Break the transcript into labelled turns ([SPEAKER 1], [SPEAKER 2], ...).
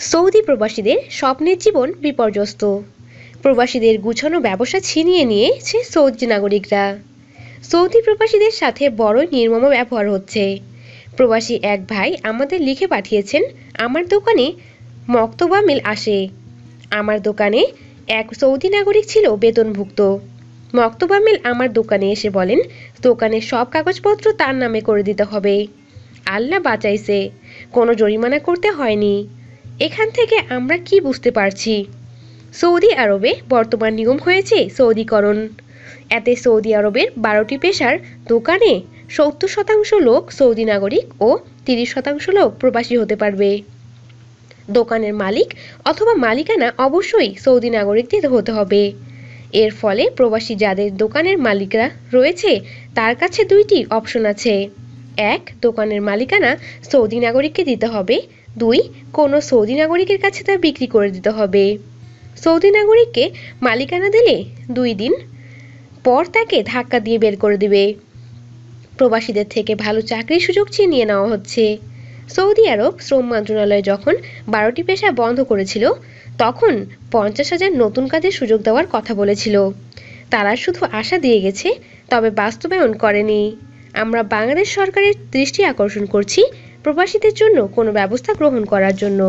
[SPEAKER 1] Saudi প্রবাসীদের স্বপ্নের জীবন বিপর্যস্ত। প্রবাসীদের গুছানো ব্যবসা ছিনিয়ে নিয়েছে সৌদি নাগরিকরা। সৌদি প্রবাসীদের সাথে বড়ই নির্মম ব্যবহার হচ্ছে। প্রবাসী এক ভাই আমাদের লিখে পাঠিয়েছেন, আমার দোকানে মক্তবা মিল আসে। আমার দোকানে এক সৌদি নাগরিক ছিল বেতনভুক্ত। মক্তবা মিল আমার দোকানে এসে বলেন দোকানের সব কাগজপত্র তার নামে করে দিতে হবে। আল্লাহ বাঁচাইছে। কোনো জরিমানা করতে হয়নি। এখান থেকে আমরা কি বুঝতে পারছি? সৌদি আরবে বর্তমান নিয়ম হয়েছে সৌদিকরণ। এতে সৌদি আরবের বারোটি পেশার দোকানে সত্তর শতাংশ লোক সৌদি নাগরিক ও তিরিশ শতাংশ লোক প্রবাসী হতে পারবে। দোকানের মালিক অথবা মালিকানা অবশ্যই সৌদি নাগরিকদের হতে হবে। এর ফলে প্রবাসী যাদের দোকানের মালিকরা রয়েছে, তার কাছে দুইটি অপশন আছে। এক, দোকানের মালিকানা সৌদি নাগরিককে দিতে হবে। দুই, কোনো সৌদি নাগরিকের কাছে তা বিক্রি করে দিতে হবে। সৌদি নাগরিককে মালিকানা দিলে দুই দিন পর তাকে ধাক্কা দিয়ে বের করে দিবে। প্রবাসীদের থেকে ভালো চাকরির সুযোগ ছিনিয়ে নেওয়া হচ্ছে। সৌদি আরব শ্রম মন্ত্রণালয় যখন বারোটি পেশা বন্ধ করেছিল, তখন পঞ্চাশ হাজার নতুন কাজের সুযোগ দেওয়ার কথা বলেছিল। তারা শুধু আশা দিয়ে গেছে, তবে বাস্তবায়ন করেনি। আমরা বাংলাদেশ সরকারের দৃষ্টি আকর্ষণ করছি প্রবাসীদের জন্য কোনো ব্যবস্থা গ্রহণ করার জন্য।